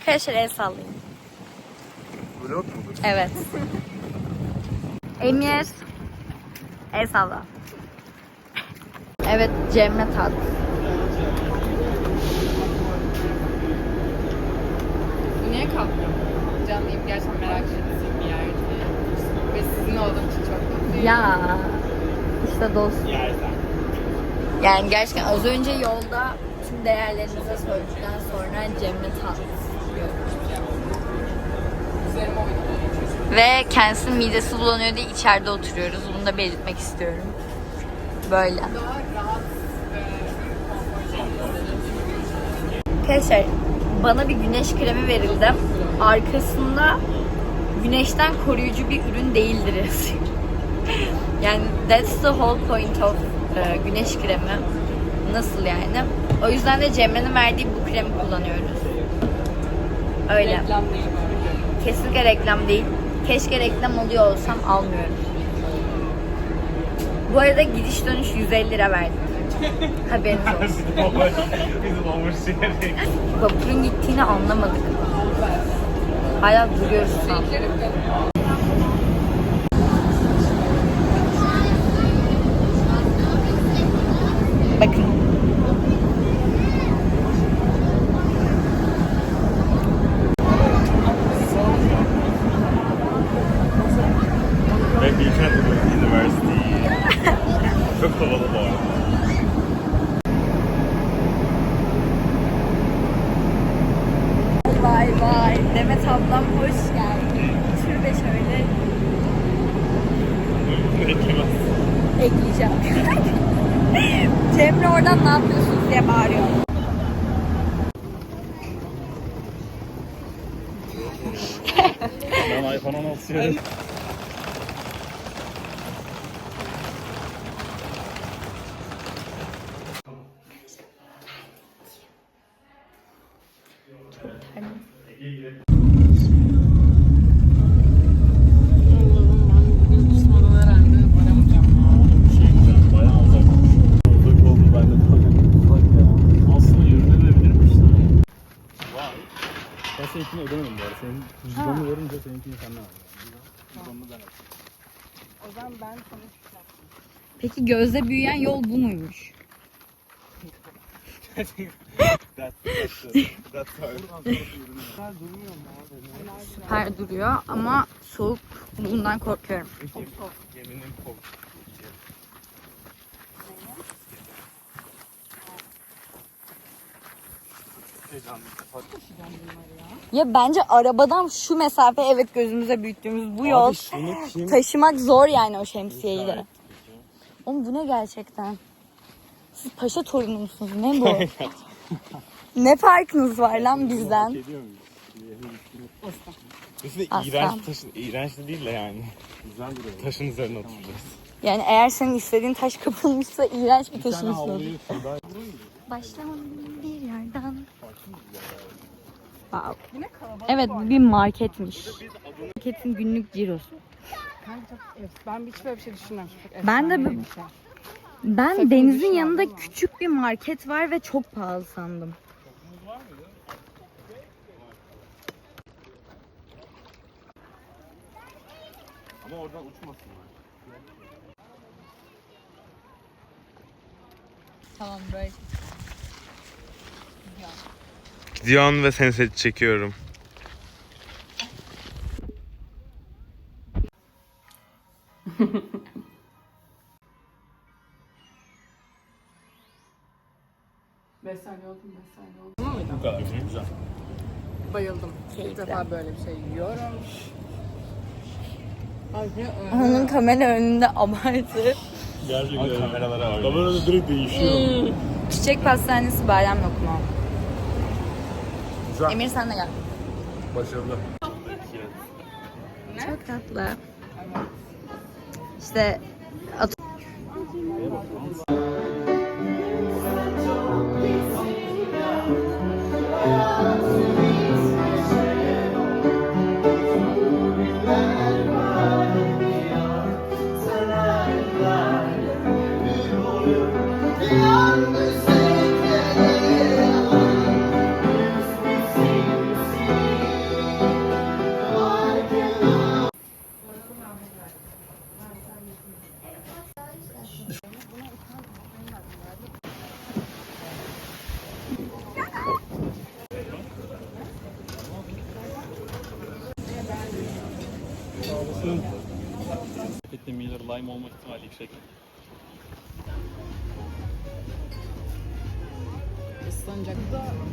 Arkadaşlar el sallayın. Vlog mudur? Evet. Emir. El salla. Evet Cemre tat. Niye kalktım? Canlıyım gerçekten merak ettiğim bir yerdi. Ve sizin olduğum için çok mutluyum. Ya. İşte dost. Yani gerçekten az önce yolda tüm değerlerinize söyledikten sonra Cemre tat. Ve kendisinin midesi bulanıyor diye içeride oturuyoruz. Bunu da belirtmek istiyorum. Böyle. Arkadaşlar bana bir güneş kremi verildi. Arkasında güneşten koruyucu bir ürün değildir yazıyor. yani that's the whole point of e, güneş kremi. Nasıl yani? O yüzden de Cemre'nin verdiği bu kremi kullanıyoruz. Öyle. reklam değil. Kesinlikle reklam değil. Keşke reklam oluyor olsam almıyorum. Bu arada gidiş dönüş 150 lira verdim. Haberiniz olsun. Bizim oversharing. Vapurun gittiğini anlamadık. Hala duruyoruz şu an. Çok havalı bu arada. Vay vay. Demet ablam hoş geldin. Şurada şöyle ekleyeceğim. Cemre oradan ne yapıyorsunuz diye bağırıyor. Ben iPhone 16 istiyorum. Kusmadan herhalde varamayacağım. Bayağı uzak. Uzak oldu ben de böyle. Aslında yürünebilirmiş de. Vay. Ben seninkini ödemedim bu arada. Senin Cüzdanını ben aldım. O zaman ben sana Peki gözde büyüyen yol bu muymuş? Süper duruyor ama soğuk bundan korkuyorum. Geminin kolu. Heyecanlı. Ya bence arabadan şu mesafe evet gözümüze büyüttüğümüz bu yol şunu kim? taşımak zor yani o şemsiyeyi de. Oğlum bu ne gerçekten? Siz paşa torunu musunuz? Ne bu? ne farkınız var lan bizden? Ediyor muyum? Biz de Aslan. iğrenç taşın, iğrenç de değil de yani. Güzel duruyor. Taşın üzerine oturacağız. Yani eğer senin istediğin taş kapılmışsa iğrenç bir taşın üstüne. Başlamam bir. Wow. Evet bu bir marketmiş. Marketin günlük cirosu. Ben hiç böyle bir şey düşünmemiştim. Çok Ben de bir şey. Ben Sakın denizin yanında ama. küçük bir market var ve çok pahalı sandım. Ama oradan uçmasınlar. Tamam böyle. Gidiyorsun ve seni se- çekiyorum. Beş saniye oldu? Beş saniye oldu mu? muydu? Bu kadar güzel. Bayıldım. İlk defa böyle bir şey yiyorum. Ay ne Onun kamera önünde abartı. Gerçekten kameralara var. Kamerada direkt değişiyor. Çiçek pastanesi badem lokma. Güzel. Emir sen de gel. Başarılı. Çok tatlı. İşte at- Yalnız Latte, Miller, Lime olma ihtimali yüksek. Islanacak. Tamam